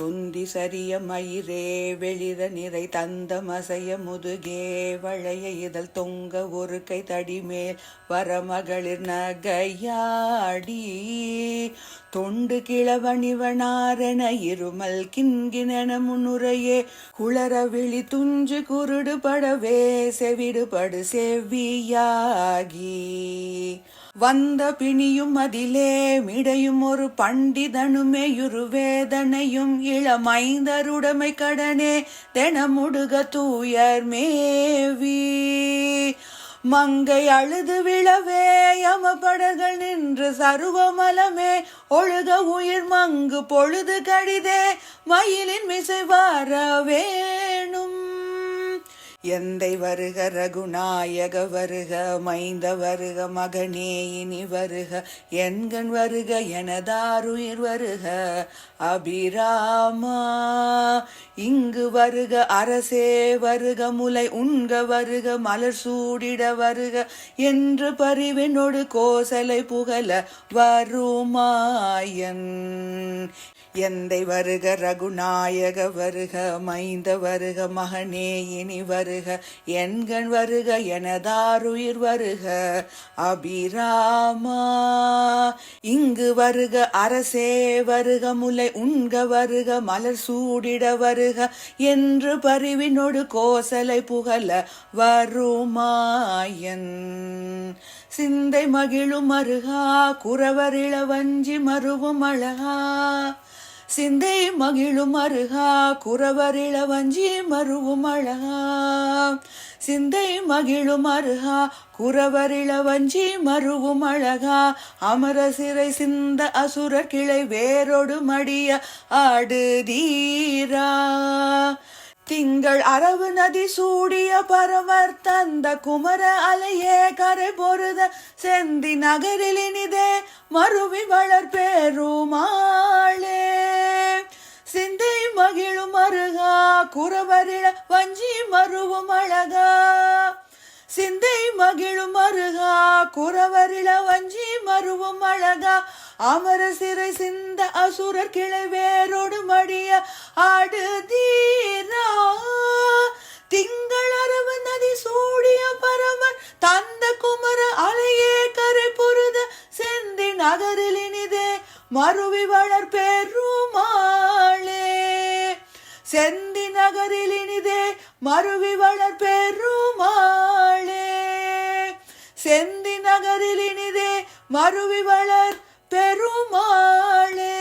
துந்தி சரிய மயிரே வெளிர நிறை தந்த மசைய முதுகே வளைய இதழ் தொங்க ஒரு கை தடிமேல் வரமகளிர் நகையாடி. தொண்டு கிளவணிவனாரென இருமல் கிண்கிணன முன்னுரையே குளர விழி துஞ்சு குருடு படவே செவிடுபடு செவ்வியாகி. வந்த பிணியும் அதிலே மிடையும் ஒரு பண்டிதனுமேயுரு வேதனையும் இளமைந்தருடைமை கடனே தெனமுடுக தூயர் மேவி. மங்கை அழுது விழவே படர்கள் நின்று சருவமலமே ஒழுக உயிர் மங்கு பொழுது கடிதே மயிலின் மிசை வர வேணும். எந்தை வருக ரகுநாயக வருக மைந்த வருக மகனே இனி வருக எண்கண் வருக எனதாருயிர் வருக. அபிராமா இங்கு வருக அரசே வருக முலை உண்க வருக மலர் சூடிட வருக என்று பரிவினோடு கோசலை புகழ வருமாயன். எந்தை வருக ரகுநாயக வருக மைந்த வருக மகனே இனி வருக. வருக எண்கண் வருக எனதாருயிர் வருக. அபிராமா இங்கு வருக அரசே வருக முலை உண்க வருக மலர் சூடிட வருக என்று பரிவினொடு கோசலை புகழ வருமாயன். சிந்தை மகிழும் அருகா குறவரிள வஞ்சி மருவும் அழகா. சிந்தை மகிழும் அருகா குறவர் இளவஞ்சி மருவும் அழகா. சிந்தை மகிழும் அருகா குறவர் இளவஞ்சி மருவும் அழகா. அமர சிறை சிந்த அசுர கிளை வேரோடு மடிய ஆடு தீரா. திங்கள் அரவு நதி சூடிய பரவர் தந்த குமர அலையே கரை பொருத செந்தி நகரில் இனிதே மருவி வளர் பெருமாளே. மகிழும் அருகா குறவரிட வஞ்சி மருவும் அழகா. சிந்தை மகிழும் அருகா குறவரிள வஞ்சி மருவும் அழகா. அமர சிறை சிந்த அசுரர் கிளை வேரோடு மடிய ஆடு தீரா. திங்கள் அரவு நதி சூடிய பரமன் தந்த குமர அலையே கரை பொருத. செந்தி நகரில் இனிதே மருவி வளர்ப்பே மகரில் இனிதே மருவி வளர் பெருமாளே. செந்தி நகரில் இனிதே மருவி வளர் பெருமாளே.